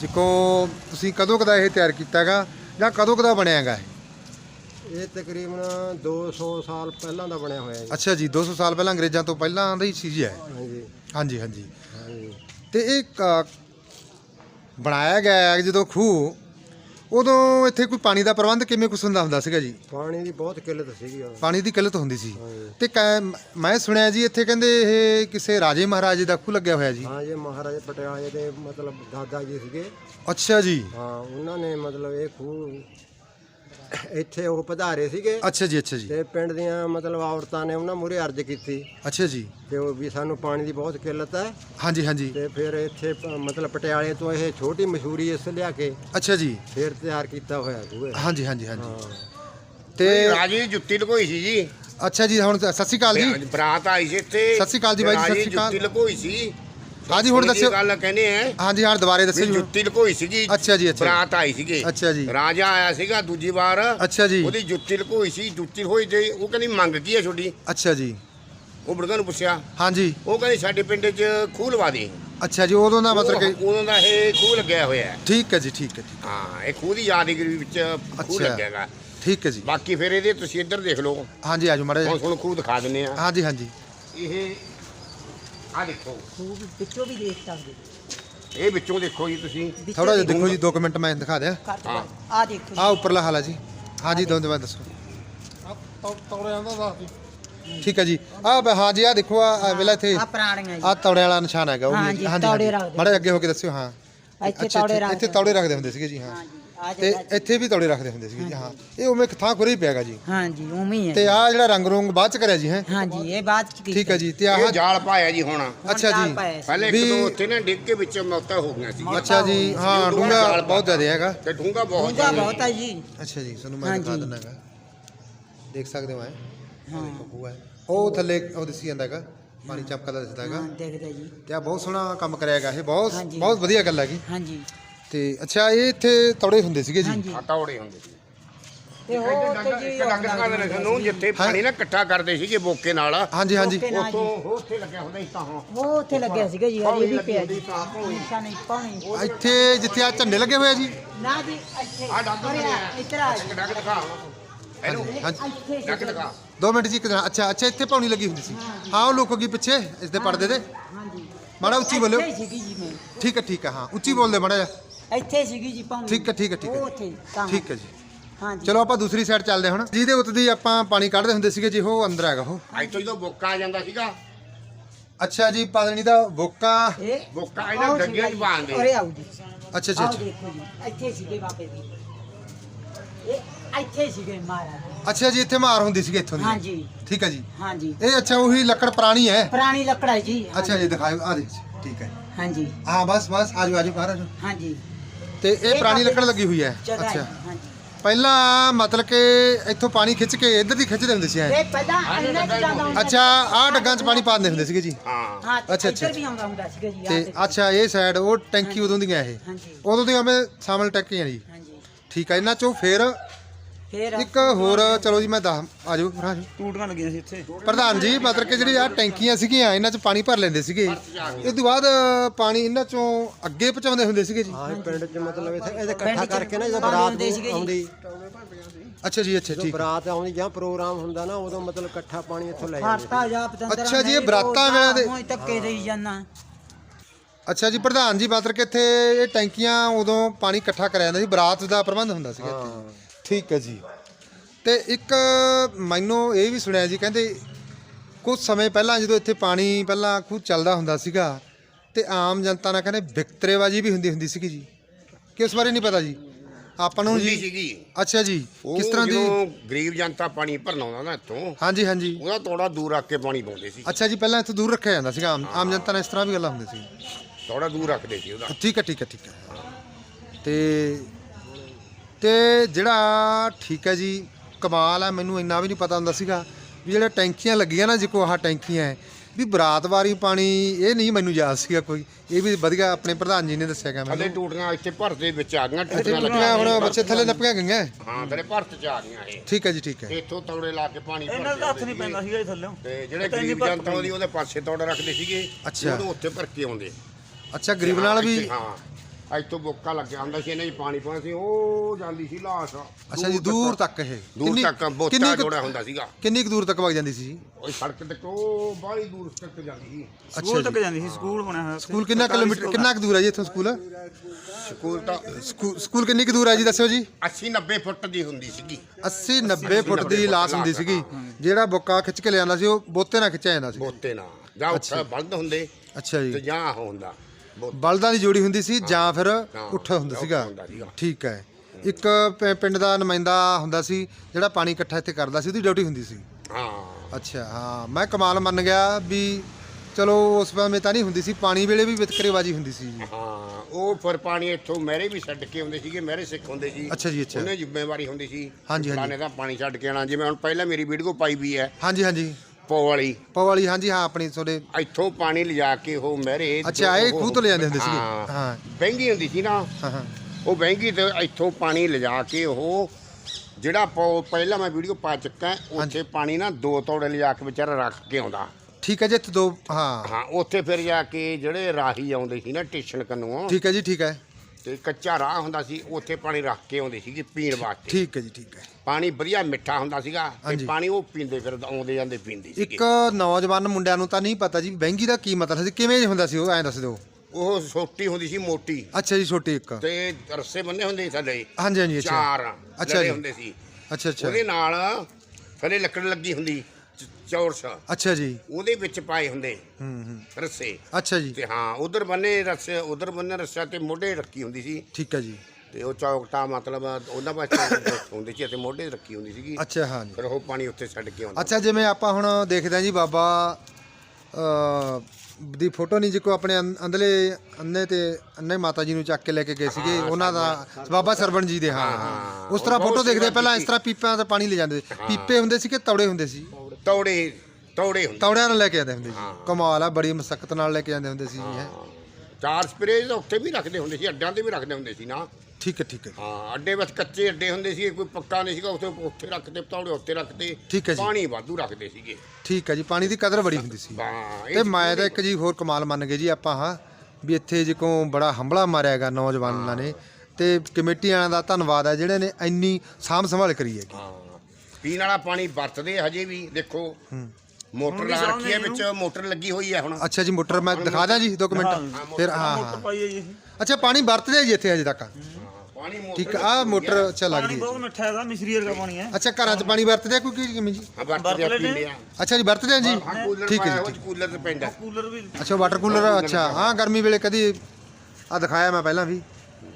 ਜਿੱਕੋ ਤੁਸੀਂ ਕਦੋਂ ਕਦਾ ਇਹ ਤਿਆਰ ਕੀਤਾਗਾ ਜਾਂ ਕਦੋਂ ਕਦਾ ਬਣਿਆਗਾ ਇਹ? ਇਹ ਤਕਰੀਬਨ 200 ਸਾਲ ਪਹਿਲਾਂ ਦਾ ਬਣਿਆ ਹੋਇਆ ਜੀ। ਅੱਛਾ ਜੀ 200 ਸਾਲ ਪਹਿਲਾਂ ਅੰਗਰੇਜ਼ਾਂ ਤੋਂ ਪਹਿਲਾਂ ਦਾ ਹੀ ਚੀਜ਼ ਹੈ ਹਾਂਜੀ। ਹਾਂਜੀ ਹਾਂਜੀ। ਹਾਂਜੀ। ਤੇ ਇਹ ਕ- ਬਣਾਇਆ ਗਿਆ ਹੈ ਜਦੋਂ ਖੂਹ ਉਦੋਂ ਇੱਥੇ ਕੋਈ ਪਾਣੀ ਦਾ ਪ੍ਰਬੰਧ ਕਿਵੇਂ ਕੁਛ ਹੁੰਦਾ ਹੁੰਦਾ ਸੀਗਾ ਜੀ? ਪਾਣੀ ਦੀ ਬਹੁਤ ਕਿੱਲਤ ਸੀਗੀ ਉਹ। ਪਾਣੀ ਦੀ ਕਿੱਲਤ ਹੁੰਦੀ ਸੀ। ਹਾਂਜੀ। ਤੇ ਕੈ- ਮੈਂ ਸੁਣਿਆ ਜੀ ਇੱਥੇ ਕਹਿੰਦੇ ਇਹ ਕਿਸੇ ਰਾਜੇ ਮਹਾਰਾਜੇ ਦਾ ਖੂਹ ਲੱਗਿਆ ਹੋਇਆ ਜੀ। ਹਾਂ ਜੀ ਮਹਾਰਾਜਾ ਪਟਿਆਲੇ ਦੇ ਮਤਲਬ ਦਾਦਾ ਜੀ ਸੀਗੇ। ਅੱਛਾ ਜੀ। ਹਾਂ ਉਹਨਾਂ ਨੇ ਮਤਲਬ ਇਹ ਖੂਹ ਇੱਥੇ ਉਹ ਪਧਾਰੇ ਸੀਗੇ। ਅੱਛਾ ਜੀ ਅੱਛਾ ਜੀ। ਤੇ ਪਿੰਡ ਦੀਆਂ ਮਤਲਬ ਔਰਤਾਂ ਨੇ ਉਹਨਾਂ ਮੂਹਰੇ ਅਰਜ਼ ਕੀਤੀ। ਅੱਛਾ ਜੀ। ਤੇ ਉਹ ਵੀ ਸਾਨੂੰ ਪਾਣੀ ਦੀ ਬਹੁਤ ਕਿੱਲਤ ਹੈ। ਹਾਂਜੀ ਹਾਂਜੀ। ਤੇ ਫਿਰ ਇੱਥੇ ਪ- ਮਤਲਬ ਪਟਿਆਲੇ ਤੋਂ ਇਹ ਛੋਟੀ ਮਸ਼ਹੂਰੀ ਇਸ ਲਿਆ ਕੇ ਅੱਛਾ ਜੀ। ਫਿਰ ਤਿਆਰ ਕੀਤਾ ਹੋਇਆ ਇਹ। ਹਾਂਜੀ ਹਾਂਜੀ ਹਾਂਜੀ। ਤੇ ਰਾਜੀ ਜੁੱਤੀ ਲਕੋਈ ਸੀ ਜੀ। ਅੱਛਾ ਜੀ ਹੁਣ ਸਤਿ ਸ਼੍ਰੀ ਅਕਾਲ ਜੀ। ਬਰਾਤ ਆਈ ਸੀ ਇੱਥੇ। ਸਤਿ ਸ਼੍ਰੀ ਅਕਾਲ ਜੀ ਬਾਈ ਜੀ, ਸਤਿ ਰਾਜੀ ਸ਼੍ਰੀ ਅਕਾਲ। ਜੁੱਤੀ ਲਕੋਈ ਸੀ। ਹਾਂਜੀ ਹੁਣ ਦੱਸਿਓ। ਗੱਲ ਕਹਿੰਦੇ ਆ। ਹਾਂਜੀ ਹਾਂ ਦੁਬਾਰੇ ਦੱਸਿਓ ਜੀ ਜੁੱਤੀ ਲਕੋਈ ਸੀਗੀ ਅੱਛਾ ਜੀ, ਅੱਛਾ। ਬਰਾਤ ਆਈ ਸੀਗੀ। ਅੱਛਾ ਜੀ। ਰਾਜਾ ਆਇਆ ਸੀਗਾ ਦੂਜੀ ਵਾਰ। ਅੱਛਾ ਜੀ। ਉਹਦੀ ਜੁੱਤੀ ਲਕੋਈ ਸੀ ਜੁੱਤੀ ਹੋਈ ਤੇ ਉਹ ਕਹਿੰਦੀ ਮੰਗ ਕੀ ਹੈ ਛੋਡੀ ਅੱਛਾ ਜੀ। ਉਹ ਬੁੜਗਾ ਨੂੰ ਪੁੱਛਿਆ। ਹਾਂਜੀ ਉਹ ਕਹਿੰਦੀ ਸਾਡੇ ਪਿੰਡ 'ਚ ਖੂਹ ਲਵਾ ਦੇ। ਅੱਛਾ ਜੀ ਉਦੋਂ ਦਾ ਮਤਲਬ ਕਿ ਉਦੋਂ ਦਾ ਇਹ ਖੂਹ ਲੱਗਿਆ ਹੋਇਆ ਹੈ। ਠੀਕ ਹੈ ਜੀ ਠੀਕ ਹੈ ਠੀਕ ਹਾਂ। ਇਹ ਖੂਹ ਦੀ ਯਾਦਗਿਰੀ ਵਿੱਚ ਖੂਹ। ਲੱਗਿਆਗਾ ਠੀਕ ਹੈ ਜੀ। ਬਾਕੀ ਫਿਰ ਇਹਦੇ ਤੁਸੀਂ ਇੱਧਰ ਦੇਖ ਲਓ। ਹਾਂਜੀ ਆਜੋ ਮਾੜਾ ਹੁਣ ਜੀ ਖੂਹ ਦਿਖਾ ਦਿੰਨੇ ਆ ਹਾਂਜੀ ਹਾਂਜੀ ਇਹ ਆ ਦੇਖੋ। ਖੂਬ ਵਿੱਚੋਂ ਵੀ ਦੇਖ ਸਕਦੇ ਇਹ ਵਿੱਚੋਂ ਦੇਖੋ ਜੀ ਤੁਸੀਂ। ਵਿੱਚੋਂ ਥੋੜਾ ਜਿਹਾ ਦੇਖੋ ਜੀ 2 ਮਿੰਟ ਮੈਂ ਦਿਖਾ ਦਿਆਂ। ਕੱਟ ਹਾਂ। ਆ ਦੇਖੋ ਜੀ। ਆ ਉੱਪਰਲਾ ਹਾਲ ਹੈ ਜੀ ਦੋ ਦਿਨ ਬਾਅਦ ਦੱਸੋ। ਠੀਕ ਹੈ ਜੀ। ਆ ਹਾਂਜੀ ਆ ਦੇਖੋ ਆ ਵੇਲਾ ਇੱਥੇ। ਆ ਪੁਰਾਣੀਆਂ ਜੀ। ਆ ਤੌੜੇ ਵਾਲਾ ਨਿਸ਼ਾਨ ਹੈਗਾ ਉਹ ਹਾਂਜੀ, ਵੀ ਤੌੜੇ ਰੱਖਦੇ। ਮਾੜੇ ਅੱਗੇ ਹੋ ਕੇ ਦੱਸਿਓ ਹਾਂ। ਇੱਥੇ ਅੱਛਾ, ਤੌੜੇ ਇੱਥੇ ਰੱਖਦੇ ਤੌੜੇ ਰੱਖਦੇ ਹੁੰਦੇ ਸੀਗੇ ਜੀ ਹਾਂ। ਤੇ ਇੱਥੇ ਵੀ ਤੌੜੇ ਰੱਖਦੇ ਹੁੰਦੇ ਸੀਗੇ ਜੀ ਹਾਂ। ਇਹ ਉਵੇਂ ਇੱਕ ਥਾਂ ਖੁਰੇ ਹੀ ਪਿਆਗਾ ਜੀ। ਹਾਂਜੀ ਉਵੇਂ ਹੀ ਹੈ ਤੇ ਆ ਜਿਹੜਾ ਰੰਗ ਰੋਂਗ ਬਾਅਦ ਚ ਕਰਿਆ ਜੀ ਹੈ? ਹਾਂਜੀ ਇਹ ਬਾਅਦ ਚ ਠੀਕ ਹੈ ਜੀ ਤੇ ਇਹ ਆਹ ਜਾਲ ਪਾਇਆ ਜੀ ਹੁਣ। ਅੱਛਾ ਜੀ। ਪਹਿਲੇ ਇੱਕ ਦੋ ਉੱਥੇ ਨਾ ਡਿੱਗ ਕੇ ਵਿੱਚ ਮੌਤਾਂ ਹੋ ਗਈਆਂ ਸੀ। ਅੱਛਾ ਜੀ ਹਾਂ ਡੂੰਗਾ ਬਹੁਤ ਜ਼ਿਆਦਾ ਹੈਗਾ। ਤੇ ਡੂੰਗਾ ਬਹੁਤ ਜ਼ਿਆਦਾ। ਬਹੁਤ ਹੈ ਜੀ। ਅੱਛਾ ਜੀ ਤੁਹਾਨੂੰ ਮੈਂ ਦਿਖਾ। ਦਿੰਦਾ ਹੈਗਾ। ਦੇਖ ਸਕਦੇ ਹੋ ਐ? ਹਾਂ। ਉਹ ਹੈ ਉਹ ਥੱਲੇ ਉਹ ਦਿਸੀ ਜਾਂਦਾ ਹੈਗਾ। ਪਾਣੀ ਚਮਕਦਾ ਦਿਸਦਾ ਹੈਗਾ। ਹਾਂ ਦੇਖਦੇ ਜੀ। ਤੇ ਆ ਬਹੁਤ ਸੋਹਣਾ ਕੰਮ ਕਰਿਆ ਹੈਗਾ। ਇਹ ਬਹੁਤ। ਬਹੁਤ ਵਧੀਆ ਗੱਲ ਹੈਗੀ। ਹਾਂਜੀ। ਤੇ ਅੱਛਾ ਇਹ ਇੱਥੇ ਤੌੜੇ ਹੁੰਦੇ ਸੀਗੇ ਜੀ? ਹਾਂਜੀ। ਹਟੌੜੇ ਹੁੰਦੇ ਸੀ। ਤੇ ਉਹ ਤੇ ਜੀ ਇੱਕ ਡੰਗ ਦਿਖਾ ਦੇਣਾ ਸਾਨੂੰ ਜਿੱਥੇ ਪਾਣੀ ਨਾ ਇਕੱਠਾ ਕਰਦੇ ਸੀਗੇ ਬੋਕੇ ਨਾਲ। ਹਾਂਜੀ ਹਾਂਜੀ। ਓਕੇ ਨਾ ਜੀ। ਉੱਥੋਂ ਉੱਥੇ ਲੱਗਿਆ ਹੁੰਦਾ ਸੀ ਤਾਂ ਹੁਣ। ਉਹ ਉੱਥੇ ਲੱਗਿਆ ਸੀਗਾ ਜੀ ਹਰੀ ਵੀ ਪਿਆ ਜੀ। ਤਾਂ ਭੌਲੀ। ਨਿਸ਼ਾਨੀ ਪਾਣੀ। ਇੱਥੇ ਜਿੱਥੇ ਆ ਝੰਡੇ ਲੱਗੇ ਹੋਏ ਆ ਜੀ? ਨਾ ਜੀ ਇੱਥੇ। ਆ ਡੰਗ ਉਰੇ ਬਣਿਆ ਆ, ਇੱਧਰ ਆ ਜੀ। ਇੱਕ ਡੰਗ ਦਿਖਾ। ਇਹਨੂੰ। ਹਾਂਜੀ ਇੱਥੇ ਡੰਗ ਸੀਗਾ। ਦਿਖਾ। ਦੋ ਮਿੰਟ ਜੀ ਇੱਕ ਦਿਨ। ਅੱਛਾ ਅੱਛਾ ਇੱਥੇ ਪੌਣੀ ਲੱਗੀ ਹੁੰਦੀ ਸੀ। ਹਾਂ ਉਹ ਲੋਕ ਗਈ ਪਿੱਛੇ ਇਸ ਦੇ ਪਰਦੇ ਦੇ ਹਾਂਜੀ। ਮਾੜਾ ਉੱਚੀ ਬੋਲਿਓ। ਇੱਥੇ ਸੀਗੀ ਜੀ ਮੈਂ। ਠੀਕ ਹੈ ਠੀਕ ਹੈ ਹਾਂ ਉੱਚੀ ਬੋਲਦੇ ਮਾੜਾ ਜਿਹਾ। ਇੱਥੇ ਸੀਗੀ ਜੀ ਪਾਣੀ ਠੀਕ ਹੈ ਠੀਕ ਹੈ ਠੀਕ ਉਹ ਹੈ ਉੱਥੇ ਤਾਂ ਠੀਕ ਹੈ ਜੀ। ਹਾਂਜੀ ਚਲੋ ਆਪਾਂ ਦੂਸਰੀ ਸਾਈਡ ਚੱਲਦੇ ਹਾਂ ਹੁਣ। ਜਿਹਦੇ ਉੱਤੇ ਦੀ ਆਪਾਂ ਪਾਣੀ ਕੱਢਦੇ ਹੁੰਦੇ ਸੀਗੇ ਜੀ ਉਹ ਅੰਦਰ ਹੈਗਾ ਉਹ। ਇੱਥੋਂ ਜਦੋਂ ਬੋਕਾ ਆ ਜਾਂਦਾ ਸੀਗਾ। ਅੱਛਾ ਜੀ ਪਾਣੀ ਦਾ ਬੋਕਾ। ਇਹ? ਬੋਕਾ ਇਹਨਾਂ ਡੱਗੀਆਂ 'ਚ ਪਾਉਂਦੇ ਉਰੇ ਆਓ ਜੀ। ਅੱਛਾ ਅੱਛਾ ਆਓ ਅੱਛਾ। ਦੇਖੋ ਜੀ ਇੱਥੇ ਸੀਗੇ ਬਾਬੇ ਜੀ। ਇਹ ਇੱਥੇ ਸੀਗੇ ਮਹਾਰਾਜ। ਅੱਛਾ ਜੀ ਇੱਥੇ ਮਾਰ ਹੁੰਦੀ ਸੀਗੀ ਇੱਥੋਂ ਦੀ। ਹਾਂਜੀ ਠੀਕ ਹੈ ਜੀ। ਹਾਂਜੀ ਇਹ ਅੱਛਾ ਉਹੀ ਲੱਕੜ ਪੁਰਾਣੀ ਹੈ। ਪੁਰਾਣੀ ਲੱਕੜ ਹੈ ਜੀ। ਅੱਛਾ ਜੀ ਦਿਖਾਓ ਆ ਦੇਖ ਠੀਕ ਹੈ ਹਾਂਜੀ ਹਾਂ ਬਸ ਬਸ ਆਜੋ ਆਜੋ ਬਾਹਰ ਆਜੋ। ਹਾਂਜੀ ਤੇ ਇਹ ਪੁਰਾਣੀ ਲੱਕੜ ਲੱਗੀ ਹੋਈ ਹੈ। ਅੱਛਾ। ਹਾਂਜੀ। ਪਹਿਲਾਂ ਮਤਲਬ ਕਿ ਇੱਥੋਂ ਪਾਣੀ ਖਿੱਚ ਕੇ ਇੱਧਰ ਦੀ ਖਿੱਚਦੇ ਹੁੰਦੇ ਸੀ ਐਂ। ਇਹ ਪਹਿਲਾਂ ਇੰਨਾ ਚ ਜਾਂਦਾ ਹੁੰਦਾ ਅੱਛਾ ਆਹ ਡੱਗਾਂ 'ਚ ਪਾਣੀ ਪਾਉਂਦੇ ਹੁੰਦੇ ਸੀਗੇ ਜੀ। ਹਾਂ। ਹਾਂ ਅੱਛਾ, ਅੱਛਾ ਅੱਛਾ। ਇੱਧਰ ਵੀ ਆਉਂਦਾ ਹੁੰਦਾ ਸੀਗਾ ਜੀ ਤੇ। ਅੱਛਾ ਇਹ ਸਾਈਡ ਉਹ ਟੈਂਕੀ ਉਦੋਂ ਦੀਆਂ ਇਹ। ਹਾਂਜੀ। ਉਦੋਂ ਦੀਆਂ ਮੈਂ ਸ਼ਾਮਲ ਟੈਂਕੀਆਂ ਜੀ। ਹਾਂਜੀ। ਠੀਕ ਹੈ ਇਹਨਾਂ ਚੋਂ ਫਿਰ ਫੇਰ ਇੱਕ ਹੋਰ ਚਲੋ ਜੀ ਮੈਂ ਦੱਸ ਆਜੋ ਭਰਾ ਜੀ ਟੂਟੀਆਂ ਲੱਗੀਆਂ ਸੀ ਇੱਥੇ। ਪ੍ਰਧਾਨ ਜੀ ਮਤਲਬ ਕਿ ਜਿਹੜੀ ਆ ਟੈਂਕੀਆਂ ਸੀਗੀਆਂ ਇਹਨਾਂ 'ਚ ਪਾਣੀ ਭਰ ਲੈਂਦੇ ਸੀਗੇ। ਇਸ ਤੋਂ ਬਾਅਦ ਪਾਣੀ ਇਹਨਾਂ 'ਚੋਂ ਅੱਗੇ ਪਹੁੰਚਾਉਂਦੇ ਹੁੰਦੇ ਸੀਗੇ ਜੀ। ਹਾਂ ਇਹ ਪਿੰਡ 'ਚ ਮਤਲਬ ਇੱਥੇ ਇਹਦੇ ਇਕੱਠਾ ਕਰਕੇ ਨਾ ਜਦੋਂ ਬਰਾਤ। ਆਉਂਦੀ ਅੱਛਾ ਜੀ ਅੱਛਾ ਠੀਕ ਬਰਾਤ ਆਉਂਦੀ ਜਾਂ ਪ੍ਰੋਗਰਾਮ ਹੁੰਦਾ ਨਾ ਉਦੋਂ ਮਤਲਬ ਇਕੱਠਾ ਪਾਣੀ ਇੱਥੋਂ ਲੈ ਜਾਂਦੇ ਅੱਛਾ ਜੀ, ਇਹ ਬਰਾਤਾਂ ਵੇਲੇ ਦੇ- ਹੁਣ ਧੱਕੇ ਦੇਈ ਜਾਂਦਾ ਅੱਛਾ ਜੀ ਪ੍ਰਧਾਨ ਜੀ ਮਤਲਬ ਕਿ ਇੱਥੇ ਇਹ ਟੈਂਕੀਆਂ ਉਦੋਂ ਪਾਣੀ ਇਕੱਠਾ ਕਰਿਆ ਜਾਂਦਾ ਸੀ ਬਰਾਤ ਦਾ ਪ੍ਰਬੰਧ ਹੁੰਦਾ ਸੀਗਾ ਇੱਥੇ। ਠੀਕ ਹੈ ਜੀ। ਤੇ ਇੱਕ ਮੈਨੂੰ ਇਹ ਵੀ ਸੁਣਿਆ ਜੀ ਕਹਿੰਦੇ ਕੁਝ ਸਮੇਂ ਪਹਿਲਾਂ ਜਦੋਂ ਇੱਥੇ ਪਾਣੀ ਪਹਿਲਾਂ ਖੂਬ ਚੱਲਦਾ ਹੁੰਦਾ ਸੀਗਾ ਤੇ ਆਮ ਜਨਤਾ ਨਾਲ ਕਹਿੰਦੇ ਵਿਕਤਰੇਬਾਜੀ ਵੀ ਹੁੰਦੀ ਹੁੰਦੀ ਸੀਗੀ ਜੀ। ਕਿ ਉਸ ਬਾਰੇ ਨਹੀਂ ਪਤਾ ਜੀ? ਆਪਾਂ ਨੂੰ ਹੁੰਦੀ ਜੀ ਸੀਗੀ। ਅੱਛਾ ਜੀ ਕਿਸ ਤਰ੍ਹਾਂ ਦੀ ਗਰੀਬ ਜਨਤਾ ਪਾਣੀ ਭਰਨ ਆਉਂਦਾ ਨਾ ਇੱਥੋਂ ਹਾਂਜੀ ਹਾਂਜੀ। ਉਹਦਾ ਥੋੜਾ ਦੂਰ ਰੱਖ ਕੇ ਪਾਣੀ ਪਾਉਂਦੇ ਸੀ। ਅੱਛਾ ਜੀ ਪਹਿਲਾਂ ਇੱਥੇ ਦੂਰ ਰੱਖਿਆ ਜਾਂਦਾ ਸੀਗਾ ਆਮ ਆਮ ਜਨਤਾ ਨਾਲ ਇਸ ਤਰ੍ਹਾਂ ਵੀ ਗੱਲਾਂ ਹੁੰਦੀਆਂ ਸੀ। ਥੋੜਾ ਦੂਰ ਰੱਖਦੇ ਸੀ ਉਹਦਾ। ਠੀਕ ਹੈ ਠੀਕ ਹੈ ਠੀਕ ਹੈ। ਤੇ ਤੇ ਜਿਹੜਾ ਠੀਕ ਹੈ ਜੀ ਕਮਾਲ ਹੈ ਮੈਨੂੰ ਇੰਨਾ ਵੀ ਨਹੀਂ ਪਤਾ ਹੁੰਦਾ ਸੀਗਾ ਵੀ ਜਿਹੜੇ ਟੈਂਕੀਆਂ ਲੱਗੀਆਂ ਨਾ ਜਿਕੋ ਆਹ ਟੈਂਕੀਆਂ ਹੈ ਵੀ ਬਰਾਤ ਵਾਰੀ ਪਾਣੀ ਇਹ ਨਹੀਂ ਮੈਨੂੰ ਯਾਦ ਸੀਗਾ ਕੋਈ ਇਹ ਵੀ ਵਧੀਆ ਆਪਣੇ ਪ੍ਰਧਾਨ ਜੀ ਨੇ ਦੱਸਿਆ ਗਿਆ ਥੱਲੇ ਮੈਨੂੰ ਟੂਟੀਆਂ ਇੱਥੇ ਭਰਦੇ ਵਿੱਚ ਆ ਗਈਆਂ ਟੂਟੀਆਂ ਟੁੱਟੀਆਂ ਹੁਣ ਬੱਚੇ ਥੱਲੇ ਨੱਪੀਆਂ ਗਈਆਂ। ਹਾਂ ਥੱਲੇ ਭਰਤ ਚ ਆ ਗਈਆਂ ਇਹ। ਠੀਕ ਹੈ ਜੀ ਠੀਕ ਹੈ। ਇੱਥੋਂ ਤੌੜੇ ਲਾ ਕੇ ਪਾਣੀ ਇਹਨਾਂ ਦਾ ਹੱਥ ਨਹੀਂ ਪੈਂਦਾ ਸੀਗੇ। ਜੀ ਥੱਲੇ। ਤੇ ਜਿਹੜੇ ਗਰੀਬ ਜਨਤਾ ਉਹਦੀ ਉਹਦੇ ਪਾਸੇ ਤੌੜਾ ਰੱਖਦੇ ਸੀਗੇ ਅੱਛਾ। ਉਹਨੂੰ ਉੱਥੇ ਭਰ ਕੇ ਆਉਂਦੇ। ਅੱਛਾ ਗਰੀਬ ਨਾਲ ਵੀ ਹਾਂ। ਇੱਥੋਂ ਬੋਕਾ ਲੱਗਿਆ ਹੁੰਦਾ ਸੀ ਇਹਨਾਂ 'ਚ ਪਾਣੀ ਪਾਉਣਾ ਸੀ ਉਹ ਜਾਂਦੀ ਸੀ ਲਾਸ਼। ਅੱਛਾ ਜੀ ਦੂਰ ਤੱਕ। ਇਹ। ਦੂਰ ਕਿੰਨੀ- ਤੱਕ ਕਿੰਨੀ ਬੋਤਾ ਕੁ- ਜੋੜਾ ਹੁੰਦਾ ਸੀਗਾ। ਕਿੰਨੀ ਕੁ ਦੂਰ ਤੱਕ ਵਗ ਜਾਂਦੀ ਸੀ ਜੀ? ਉਹ ਸੜਕ ਤੇ ਉਹ ਬਾਹਲੀ ਦੂਰ ਤੱਕ ਜਾਂਦੀ ਸੀ। ਸਕੂਲ ਤੱਕ ਜਾਂਦੀ ਸੀ ਸਕੂਲ ਬਣਿਆ ਹੋਇਆ। ਸਕੂਲ ਕਿੰਨਾ ਕਿਲੋਮੀਟਰ ਕਿੰਨਾ ਕੁ ਦੂਰ ਹੈ ਜੀ ਇੱਥੋਂ ਸਕੂਲ? ਸਕੂਲ ਤਾਂ ਸਕੂ- ਸਕੂਲ ਕਿੰਨੀ ਕੁ ਦੂਰ ਹੈ ਜੀ ਦੱਸਿਓ ਜੀ। 80 90 ਫੁੱਟ ਦੀ ਹੁੰਦੀ ਸੀਗੀ। 80 90 ਫੁੱਟ ਦੀ ਲਾਸ ਹੁੰਦੀ ਸੀਗੀ। ਜਿਹੜਾ ਬੁੱਕਾ ਖਿੱਚ ਕੇ ਲਿਆਂਦਾ ਸੀ ਉਹ ਬੋਤੇ ਨਾਲ ਖਿੱਚਿਆ ਜਾਂਦਾ ਸੀ। ਬੋਤੇ ਨਾਲ। ਜਾਂ ਉੱਥੇ ਬਲਦ ਹੁੰਦੇ ਅੱਛਾ ਤੇ ਜੀ ਹੁੰਦਾ। ਬਲਦਾਂ ਦੀ ਜੋੜੀ ਹੁੰਦੀ ਸੀ ਜਾਂ ਫਿਰ ਉੱਠ ਹੁੰਦਾ ਸੀਗਾ। ਹੁੰਦਾ ਸੀਗਾ। ਠੀਕ ਹੈ। ਇੱਕ ਪ- ਪਿੰਡ ਦਾ ਨੁਮਾਇੰਦਾ ਹੁੰਦਾ ਸੀ ਜਿਹੜਾ ਪਾਣੀ ਇਕੱਠਾ ਇੱਥੇ ਕਰਦਾ ਸੀ ਉਹਦੀ ਡਿਊਟੀ ਹੁੰਦੀ ਸੀ। ਹਾਂ। ਅੱਛਾ ਹਾਂ। ਮੈਂ ਕਮਾਲ ਮੰਨ ਗਿਆ ਵੀ ਚਲੋ ਉਸ ਸਮੇਂ ਤਾਂ ਨਹੀਂ ਹੁੰਦੀ ਸੀ ਪਾਣੀ ਵੇਲੇ ਵੀ ਵਿਤਕਰੇਬਾਜੀ ਹੁੰਦੀ ਸੀ ਜੀ। ਹਾਂ ਉਹ ਫਿਰ ਪਾਣੀ ਇੱਥੋਂ ਮਹਿਰੇ ਵੀ ਛੱਡ ਕੇ ਆਉਂਦੇ ਸੀਗੇ ਮਹਿਰੇ ਸਿੱਖ ਹੁੰਦੇ ਸੀ। ਅੱਛਾ ਜੀ, ਅੱਛਾ। ਉਹਨੇ ਜ਼ਿੰਮੇਵਾਰੀ ਹੁੰਦੀ ਸੀ ਹਾਂਜੀ, ਹਾਂਜੀ। ਫਲਾਣੇ ਦਾ ਪਾਣੀ ਛੱਡ ਕੇ ਆਣਾ ਜਿਵੇਂ ਹੁਣ ਪਹਿਲਾਂ ਮੇਰੀ ਵੀਡੀਓ ਪਾਈ ਵੀ ਹੈ। ਹਾਂਜੀ ਹਾਂਜੀ। ਪੋ ਵਾਲੀ ਪੋ ਵਾਲੀ ਹਾਂਜੀ ਹਾਂ ਆਪਣੀ ਤੁਹਾਡੇ ਇੱਥੋਂ ਪਾਣੀ ਲਿਜਾ ਕੇ ਉਹ ਮਹਿਰੇ ਅੱਛਾ, ਇਹ ਖੂਹ ਤੋਂ ਲਿਜਾਂਦੇ ਹੁੰਦੇ ਸੀਗੇ। ਹਾਂ। ਬਹਿੰਗੀ ਹੁੰਦੀ ਸੀ ਨਾ। ਹਾਂ ਹਾਂ। ਉਹ ਬਹਿੰਗੀ ਤੇ ਇੱਥੋਂ ਪਾਣੀ ਲਿਜਾ ਕੇ ਉਹ ਜਿਹੜਾ ਪੋ ਪਹਿਲਾਂ ਮੈਂ ਵੀਡੀਓ ਪਾ ਚੁੱਕਾ ਉੱਥੇ ਪਾਣੀ ਨਾ ਦੋ ਤੋੜੇ ਲਿਜਾ ਕੇ ਵਿਚਾਰਾ ਰੱਖ ਕੇ ਆਉਂਦਾ। ਠੀਕ ਹੈ ਜੀ ਇੱਥੇ ਦੋ ਹਾਂ। ਹਾਂ ਉੱਥੇ ਫਿਰ ਜਾ ਕੇ ਜਿਹੜੇ ਰਾਹੀ ਆਉਂਦੇ ਸੀ ਨਾ ਟੇਸ਼ਨ ਕੰਨੋਂ। ਠੀਕ ਹੈ ਜੀ ਠੀਕ ਹੈ। ਤੇ ਕੱਚਾ ਰਾਹ ਹੁੰਦਾ ਸੀ ਉੱਥੇ ਪਾਣੀ ਰੱਖ ਕੇ ਆਉਂਦੇ ਸੀਗੇ ਪੀਣ ਵਾਸਤੇ। ਠੀਕ ਹੈ ਜੀ ਠੀਕ ਹੈ। ਪਾਣੀ ਵਧੀਆ ਮਿੱਠਾ ਹੁੰਦਾ ਸੀਗਾ ਹਾਂਜੀ। ਤੇ ਪਾਣੀ ਉਹ ਪੀਂਦੇ ਫਿਰ ਆਉਂਦੇ ਜਾਂਦੇ ਪੀਂਦੇ ਸੀਗੇ। ਇੱਕ ਨੌਜਵਾਨ ਮੁੰਡਿਆਂ ਨੂੰ ਤਾਂ ਨਹੀਂ ਪਤਾ ਜੀ ਬੈਂਗੀ ਦਾ ਕੀ ਮਤਲਬ ਸੀ ਕਿਵੇਂ ਹੁੰਦਾ ਸੀ ਉਹ ਐਂ ਦੱਸ ਦਿਓ। ਉਹ ਸੋਟੀ ਹੁੰਦੀ ਸੀ ਮੋਟੀ। ਅੱਛਾ ਜੀ ਛੋਟੀ ਇੱਕ। ਤੇ ਰੱਸੇ ਬੰਨੇ ਹੁੰਦੇ ਸੀ ਥੱਲੇ ਹਾਂਜੀ ਹਾਂਜੀ ਅੱਛਾ। ਚਾਰ ਅੱਛਾ ਲੜੇ ਜੀ। ਹੁੰਦੇ ਸੀ। ਅੱਛਾ ਅੱਛਾ। ਉਹਦੇ ਨਾਲ ਥੱਲੇ ਲੱਕੜ ਲੱਗੀ ਹੁੰਦੀ। ਚੌਰਸ ਅੱਛਾ ਜੀ। ਉਹਦੇ ਵਿੱਚ ਪਾਏ ਹੁੰਦੇ। ਹੂੰ ਹੂੰ। ਰੱਸੇ। ਅੱਛਾ ਜੀ। ਤੇ ਹਾਂ ਉਧਰ ਬੰਨੇ ਰੱਸੇ ਉਧਰ ਬੰਨੇ ਰੱਸਾ ਤੇ ਮੋਢੇ ਰੱਖੀ ਹੁੰਦੀ ਸੀ। ਠੀਕ ਹੈ ਜੀ। ਤੇ ਉਹ ਚੌਕਟਾ ਮਤਲਬ ਉਹਨਾਂ ਪਾਸੇ ਹੁੰਦੀ ਸੀ ਤੇ ਮੋਢੇ ਰੱਖੀ ਹੁੰਦੀ ਸੀਗੀ। ਅੱਛਾ ਹਾਂ ਜੀ। ਫਿਰ ਉਹ ਪਾਣੀ ਉੱਥੇ ਛੱਡ ਕੇ ਆਉਂਦਾ। ਅੱਛਾ ਜਿਵੇਂ ਆਪਾਂ ਹੁਣ ਦੇਖਦੇ ਹਾਂ ਜੀ ਬਾਬਾ ਦੀ ਫੋਟੋ ਨਹੀਂ ਜਿਕੋ ਆਪਣੇ ਅੰਦਲੇ ਅੰਨੇ ਤੇ ਅੰਨੇ ਮਾਤਾ ਜੀ ਨੂੰ ਚੱਕ ਕੇ ਲੈ ਕੇ ਗਏ ਸੀਗੇ। ਉਹਨਾਂ ਦਾ ਬਾਬਾ ਸਰਵਣ ਜੀ ਦੇ ਹਾਂ ਉਸ ਤਰ੍ਹਾਂ ਫੋਟੋ ਦੇਖਦੇ ਪਹਿਲਾਂ ਇਸ। ਤਰ੍ਹਾਂ ਪੀਪਿਆਂ ਤੇ ਪਾਣੀ ਲੈ ਜਾਂਦੇ। ਪੀਪੇ ਹੁੰਦੇ ਸੀ ਕਿ ਤੌੜੇ ਹੁੰਦੇ ਸੀ। ਤੌੜੇ ਤੌੜੇ ਹੁੰਦੇ। ਤੌੜਿਆਂ ਨਾਲ ਲੈ ਕੇ ਆਉਂਦੇ ਹੁੰਦੇ ਸੀ। ਹਾਂ। ਕਮਾਲ ਆ ਬੜੀ ਮਸਕਤ ਨਾਲ ਲੈ ਕੇ ਜਾਂਦੇ ਹੁੰਦੇ ਸੀ ਜੀ ਹੈ। ਚਾਰ ਸਪਰੇ ਤਾਂ ਉੱਥੇ ਵੀ ਰੱਖਦੇ ਹੁੰਦੇ ਸੀ ਅੱਡਿਆਂ ਤੇ ਵੀ ਰੱਖਦੇ ਹੁੰਦੇ ਸੀ ਨਾ। ਠੀਕ ਹੈ ਠੀਕ ਹੈ। ਹਾਂ ਅੱਡੇ ਵਿੱਚ ਕੱਚੇ ਅੱਡੇ ਹੁੰਦੇ ਸੀ ਕੋਈ ਪੱਕਾ ਨਹੀਂ ਸੀਗਾ ਉੱਥੇ ਉੱਥੇ ਰੱਖਦੇ ਤੌੜੇ ਉੱਤੇ ਰੱਖਦੇ। ਠੀਕ ਹੈ ਜੀ। ਪਾਣੀ ਵਾਧੂ ਰੱਖਦੇ ਸੀਗੇ। ਠੀਕ ਹੈ ਜੀ ਪਾਣੀ ਦੀ ਕਦਰ ਬੜੀ ਹੁੰਦੀ ਸੀ। ਹਾਂ ਇਹ ਤੇ ਮੈਂ ਤਾਂ ਇੱਕ ਜੀ ਹੋਰ ਕਮਾਲ ਮੰਨ ਗਏ ਜੀ ਆਪਾਂ ਹਾਂ ਵੀ ਇੱਥੇ ਜਿਕੋ ਬੜਾ ਹੰਬਲਾ ਮਾਰਿਆ ਹੈਗਾ ਨੌਜਵਾਨਾਂ ਨੇ ਤੇ ਕਮੇਟੀ ਵਾਲਿਆਂ ਦਾ ਧੰਨਵਾਦ ਹੈ ਜਿਹੜੇ ਨੇ ਇੰਨੀ ਸਾਂਭ ਸੰਭਾਲ ਕਰੀ ਹੈਗੀ। ਹਾਂ। ਪੀਣ ਵਾਲਾ ਪਾਣੀ ਵਰਤਦੇ ਹਜੇ ਵੀ ਦੇਖੋ। ਮੋਟਰ ਲਾ ਰੱਖੀ ਹੈ ਵਿੱਚ ਮੋਟਰ ਲੱਗੀ ਹੋਈ ਹੈ ਹੁਣ। ਅੱਛਾ ਜੀ ਮੋਟਰ ਮੈਂ ਦਿਖਾ ਦਾਂ ਜੀ ਦੋ ਕੁ ਮਿੰਟ। ਫਿਰ ਹਾਂ ਮੋਟਰ ਹਾਂ ਪਾਈ ਹੈ ਜੀ ਇਹ। ਅੱਛਾ ਪਾਣੀ ਵਰਤਦੇ ਆ ਜੀ ਇੱਥੇ ਅਜੇ ਤੱਕ? ਪਾਣੀ ਮੋਟਰ ਠੀਕ ਆ ਮੋਟਰ ਅੱਛਾ ਪਾਣੀ ਲੱਗਦੀ ਹੈ ਬਹੁਤ ਮਿੱਠਾ ਹੈਗਾ ਮਿਸਰੀ ਵਰਗਾ ਪਾਣੀ ਹੈ। ਅੱਛਾ ਘਰਾਂ 'ਚ ਪਾਣੀ ਵਰਤਦੇ ਆ ਕੋਈ ਕੀ ਕਿਵੇਂ ਜੀ? ਹਾਂ, ਵਰਤਦੇ ਆ ਵਰਤ ਪੀਂਦੇ ਲੈਂਦੇ ਆ। ਅੱਛਾ ਜੀ ਵਰਤਦੇ ਆ ਜੀ? ਹਾਂ ਕੂਲਰ ਠੀਕ ਹੈ ਜੀ ਚ ਕੂਲਰ ਤੇ ਪੈਂਦਾ। ਕੂਲਰ ਵੀ। ਅੱਛਾ ਵਾਟਰ ਕੂਲਰ ਅੱਛਾ। ਹਾਂ ਗਰਮੀ ਵੇਲੇ ਕਦੀ ਆ ਦਿਖਾਇਆ ਮੈਂ ਪਹਿਲਾਂ ਵੀ।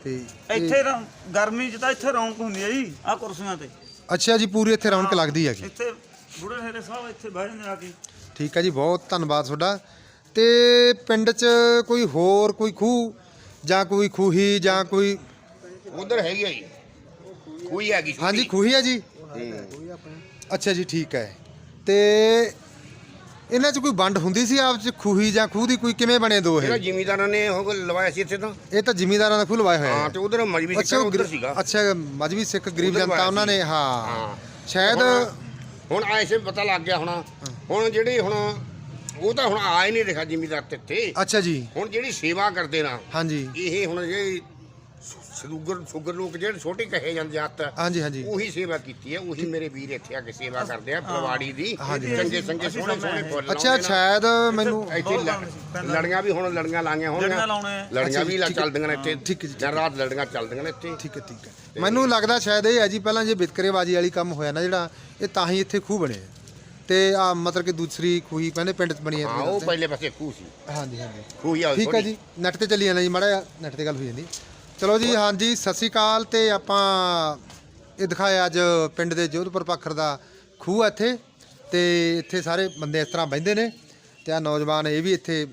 ਤੇ ਇੱਥੇ ਤਾਂ ਗਰਮੀ 'ਚ ਤਾਂ ਇੱਥੇ ਰੌਣਕ ਹੁੰਦੀ ਹੈ ਜੀ ਆ ਕੁਰਸੀਆਂ ਤੇ। ਅੱਛਾ ਜੀ ਪੂਰੀ ਇੱਥੇ ਰੌਣਕ ਲੱਗਦੀ ਹੈਗੀ। ਇੱਥੇ ਬੁੜੇ ਠੇਰੇ ਸਾਹਿਬ ਇੱਥੇ ਬਹਿ ਜਾਂਦੇ ਆ ਕੇ। ਠੀਕ ਹੈ ਜੀ ਬਹੁਤ ਧੰਨਵਾਦ ਤੁਹਾਡਾ। ਤੇ ਪਿੰਡ 'ਚ ਕੋਈ ਹੋਰ ਕੋਈ ਖੂਹ ਜਾਂ ਕੋਈ ਖੂਹੀ ਜਾਂ ਕੋਈ ਉਧਰ ਹੈਗੀ ਆ ਜੀ। ਕੋਈ ਹੈਗੀ ਹਾਂਜੀ ਖੂਹੀ ਹੈ ਜੀ? ਅੱਛਾ ਜੀ ਠੀਕ ਹੈ। ਤੇ ਇਹਨਾਂ 'ਚ ਕੋਈ ਵੰਡ ਹੁੰਦੀ ਸੀ ਆਪ 'ਚ ਖੂਹੀ ਜਾਂ ਖੂਹ ਦੀ ਕੋਈ ਕਿਵੇਂ ਬਣੇ ਦੋ ਜਿਹੜਾ ਇਹ ਜ਼ਿਮੀਦਾਰਾਂ ਨੇ ਉਹ ਲਵਾਇਆ ਸੀ ਇੱਥੇ ਤਾਂ। ਇਹ ਤਾਂ ਜ਼ਿਮੀਦਾਰਾਂ ਦਾ ਖੂਹ ਲਵਾਇਆ ਹੋਇਆ ਹਾਂ ਹੈ ਤੇ ਉਧਰ ਮਜਬੀ ਉਹ ਉਧਰ ਗਰੀ- ਸੀਗਾ। ਅੱਛਾ ਮਜਬੀ ਸਿੱਖ ਗਰੀਬ ਉੱਧਰ ਜਨਤਾ ਲਵਾਇਆ ਉਹਨਾਂ। ਨੇ ਹਾਂ। ਹਾਂ। ਸ਼ਾਇਦ ਹੁਣ- ਹੁਣ ਐਸੇ ਪਤਾ ਲੱਗ ਗਿਆ ਹੁਣ। ਹੁਣ ਜਿਹੜੇ ਹੁਣ ਉਹ ਤਾਂ ਹੁਣ ਆ ਹੀ ਨਹੀਂ ਰਿਹਾ ਜ਼ਿਮੀਦਾਰ ਤੇ ਇੱਥੇ। ਅੱਛਾ ਜੀ। ਹੁਣ ਜਿਹੜੀ ਸੇਵਾ ਕਰਦੇ ਨਾ ਹਾਂਜੀ। ਇਹ ਹੁਣ ਜਿਹੜੀ ਸ਼ੂਗਰ ਸ਼ੂਗਰ ਲੋਕ ਜਿਹੜੇ ਛੋਟੇ ਕਹੇ ਜਾਂਦੇ ਹੱਥ ਹਾਂਜੀ ਹਾਂਜੀ। ਉਹੀ ਸੇਵਾ ਕੀਤੀ ਹੈ ਉਹੀ ਮੇਰੇ ਵੀਰ ਇੱਥੇ ਆ ਕੇ ਸੇਵਾ ਕਰਦੇ ਆ ਫਲਵਾੜੀ ਦੀ। ਹਾਂਜੀ। ਚੰਗੇ ਚੰਗੇ ਸੋਹਣੇ ਸੋਹਣੇ ਫੁੱਲ ਅੱਛਾ। ਸ਼ਾਇਦ ਮੈਨੂੰ ਇੱਥੇ ਲੜੀਆਂ ਵੀ ਹੁਣ ਲੜੀਆਂ ਲਾਈਆਂ ਹੋਣਗੀਆਂ ਲੜੀਆਂ ਲਾਉਣੇ। ਆ। ਲੜੀਆਂ ਵੀ। ਚੱਲਦੀਆਂ ਨੇ ਇੱਥੇ। ਠੀਕ ਹੈ ਰਾਤ ਲੜੀਆਂ ਚੱਲਦੀਆਂ ਨੇ ਇੱਥੇ। ਠੀਕ ਹੈ ਠੀਕ ਹੈ। ਮੈਨੂੰ ਲੱਗਦਾ ਸ਼ਾਇਦ ਇਹ ਹੈ ਜੀ ਪਹਿਲਾਂ ਜੇ ਵਿਤਕਰੇਬਾਜੀ ਵਾਲੀ ਕੰਮ ਹੋਇਆ ਨਾ ਜਿਹੜਾ ਇਹ ਤਾਂ ਹੀ ਇੱਥੇ ਖੂਹ ਬਣੇ ਆ। ਤੇ ਆ ਮਤਲਬ ਕਿ ਦੂਸਰੀ ਖੂਹੀ ਕਹਿੰਦੇ ਪਿੰਡ 'ਚ ਬਣੀ ਹੈ ਉਹ ਪਹਿਲੇ ਪਾਸੇ ਖੂਹ ਸੀ। ਹਾਂਜੀ ਹਾਂਜੀ। ਖੂਹ ਆ ਠੀਕ ਹੈ ਜੀ ਨੈਟ ਤੇ ਚੱਲੀ ਜਾਂਦਾ ਜੀ ਮਾੜਾ ਜਿਹਾ ਨੈਟ ਤੇ ਗੱਲ ਹੋਈ ਜਾਂਦੀ। ਚਲੋ ਜੀ, ਹਾਂਜੀ, ਸਤਿ ਸ਼੍ਰੀ ਅਕਾਲ ਤੇ ਆਪਾਂ ਇਹ ਦਿਖਾਇਆ ਅੱਜ ਪਿੰਡ ਦੇ ਜੋਧਪੁਰ ਪਾਖਰ ਦਾ ਖੂਹ ਆ ਇੱਥੇ ਤੇ ਇੱਥੇ ਸਾਰੇ ਬੰਦੇ ਇਸ ਤਰ੍ਹਾਂ ਬਹਿੰਦੇ ਨੇ ਤੇ ਆ ਨੌਜਵਾਨ ਇਹ ਵੀ ਇੱਥੇ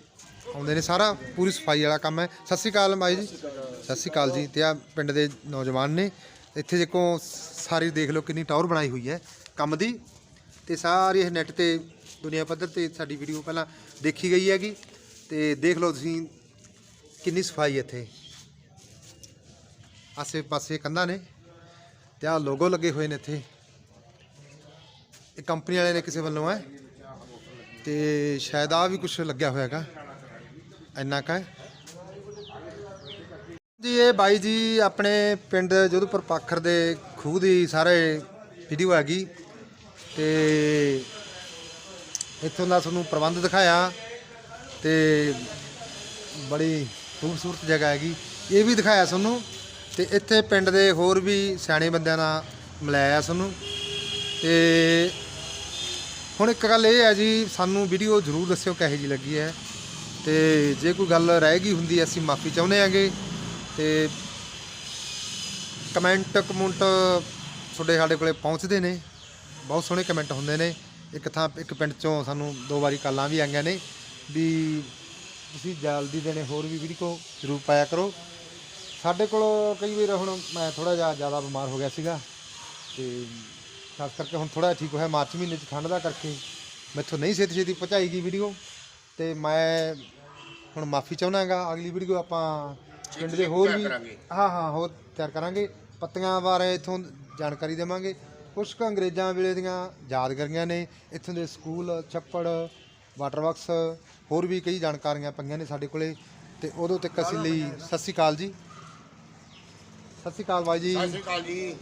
ਆਉਂਦੇ ਨੇ, ਸਾਰਾ ਪੂਰੀ ਸਫ਼ਾਈ ਵਾਲਾ ਕੰਮ ਹੈ। ਸਤਿ ਸ਼੍ਰੀ ਅਕਾਲ ਮਾਈ ਜੀ। ਸਤਿ ਸ਼੍ਰੀ ਅਕਾਲ ਜੀ, ਤੇ ਆ ਪਿੰਡ ਦੇ ਨੌਜਵਾਨ ਨੇ, ਇੱਥੇ ਦੇਖੋ ਸਾਰੀ ਦੇਖ ਲਓ ਕਿੰਨੀ ਟਾਵਰ ਬਣਾਈ ਹੋਈ ਹੈ ਕੰਮ ਦੀ ਤੇ ਸਾਰੀ ਇਹ ਨੈਟ ਤੇ ਦੁਨੀਆ ਪੱਧਰ ਤੇ ਸਾਡੀ ਵੀਡੀਓ ਪਹਿਲਾਂ ਦੇਖੀ ਗਈ ਹੈਗੀ ਤੇ ਦੇਖ ਲਓ ਤੁਸੀਂ ਕਿੰਨੀ ਸਫ਼ਾਈ ਇੱਥੇ। ਆਸੇ ਪਾਸੇ ਕੰਧਾਂ ਨੇ ਤੇ ਆ ਲੋਗੋ ਲੱਗੇ ਹੋਏ ਨੇ ਇੱਥੇ। ਇਹ ਕੰਪਨੀ ਵਾਲੇ ਨੇ ਕਿਸੇ ਵੱਲੋਂ, ਹੈ। ਤੇ ਸ਼ਾਇਦ ਆ ਵੀ ਕੁਝ ਲੱਗਿਆ ਹੋਇਆ ਹੈਗਾ। ਇੰਨਾ ਕਾ ਜੀ, ਇਹ ਬਾਈ ਜੀ ਆਪਣੇ ਪਿੰਡ ਜੋਧਪੁਰ ਪਾਖਰ ਦੇ ਖੂਹ ਦੀ ਸਾਰੇ ਵੀਡੀਓ ਹੈਗੀ। ਤੇ ਇੱਥੋਂ ਦਾ ਤੁਹਾਨੂੰ ਪ੍ਰਬੰਧ ਦਿਖਾਇਆ ਤੇ ਬੜੀ ਖੂਬਸੂਰਤ ਜਗ੍ਹਾ ਹੈਗੀ। ਇਹ ਵੀ ਦਿਖਾਇਆ ਤੁਹਾਨੂੰ। ਤੇ ਇੱਥੇ ਪਿੰਡ ਦੇ ਹੋਰ ਵੀ ਸਿਆਣੇ ਬੰਦਿਆਂ ਨਾਲ ਮਿਲਾਇਆ ਸਾਨੂੰ। ਤੇ ਹੁਣ ਇੱਕ ਗੱਲ ਇਹ ਹੈ ਜੀ, ਸਾਨੂੰ ਵੀਡੀਓ ਜ਼ਰੂਰ ਦੱਸਿਓ ਕਿਹੋ ਜੀ ਲੱਗੀ ਹੈ। ਤੇ ਜੇ ਕੋਈ ਗੱਲ ਰਹਿ ਗਈ ਹੁੰਦੀ, ਅਸੀਂ ਮਾਫੀ ਚਾਹੁੰਦੇ ਆਂਗੇ ਤੇ ਕਮੈਂਟ ਕਮੁੰਟ ਤੁਹਾਡੇ ਸਾਡੇ ਕੋਲੇ ਪਹੁੰਚਦੇ ਨੇ। ਬਹੁਤ ਸੋਹਣੇ ਕਮੈਂਟ ਹੁੰਦੇ ਨੇ। ਇੱਕ ਥਾਂ, ਇੱਕ ਪਿੰਡ ਚੋਂ ਸਾਨੂੰ ਦੋ ਵਾਰੀ ਕਾਲਾਂ ਵੀ ਆਈਆਂ ਨੇ। ਵੀ ਤੁਸੀਂ ਜਲਦੀ ਦੇਣੇ ਹੋਰ ਵੀ ਵੀਡੀਓ ਜ਼ਰੂਰ ਪਾਇਆ ਕਰੋ। ਸਾਡੇ ਕੋਲ ਕਈ ਵਾਰ ਹੁਣ ਮੈਂ ਥੋੜਾ ਜਿਹਾ ਜ਼ਿਆਦਾ ਬਿਮਾਰ ਹੋ ਗਿਆ ਸੀਗਾ ਤੇ ਖਾਸ ਕਰਕੇ ਹੁਣ ਥੋੜਾ ਠੀਕ ਹੋਇਆ ਮਾਰਚ ਮਹੀਨੇ 'ਚ ਠੰਡ ਦਾ ਕਰਕੇ ਮੈਥੋਂ ਨਹੀਂ ਛੇਤੀ ਛੇਤੀ ਪਹੁੰਚਾਈ ਗਈ ਵੀਡੀਓ ਤੇ ਮੈਂ ਹੁਣ ਮਾਫੀ ਚਾਹੁੰਦਾਗਾ ਅਗਲੀ ਵੀਡੀਓ ਆਪਾਂ ਪਿੰਡ ਦੇ ਹੋਰ ਵੀ। ਹਾਂ ਹਾਂ ਹੋਰ ਤਿਆਰ ਕਰਾਂਗੇ ਪੱਤੀਆਂ ਬਾਰੇ ਇਥੋਂ ਜਾਣਕਾਰੀ ਦੇਵਾਂਗੇ। ਕੁਝ ਕੁ ਅੰਗਰੇਜ਼ਾਂ ਵੇਲੇ ਦੀਆਂ ਯਾਦਗਾਰੀਆਂ ਨੇ ਇੱਥੋਂ ਦੇ ਸਕੂਲ ਛੱਪੜ ਵਾਟਰ ਵਰਕਸ ਹੋਰ ਵੀ ਕਈ ਜਾਣਕਾਰੀਆਂ ਪਈਆਂ ਨੇ ਸਾਡੇ ਕੋਲੇ ਤੇ ਉਦੋਂ ਤੱਕ ਅਸੀਂ ਲਈ ਸਤਿ ਸ਼੍ਰੀ ਅਕਾਲ ਜੀ। ਸਤਿ ਸ਼੍ਰੀ ਅਕਾਲ ਬਾਈ ਜੀ। ਸਤਿ ਸ਼੍ਰੀ ਅਕਾਲ ਜੀ।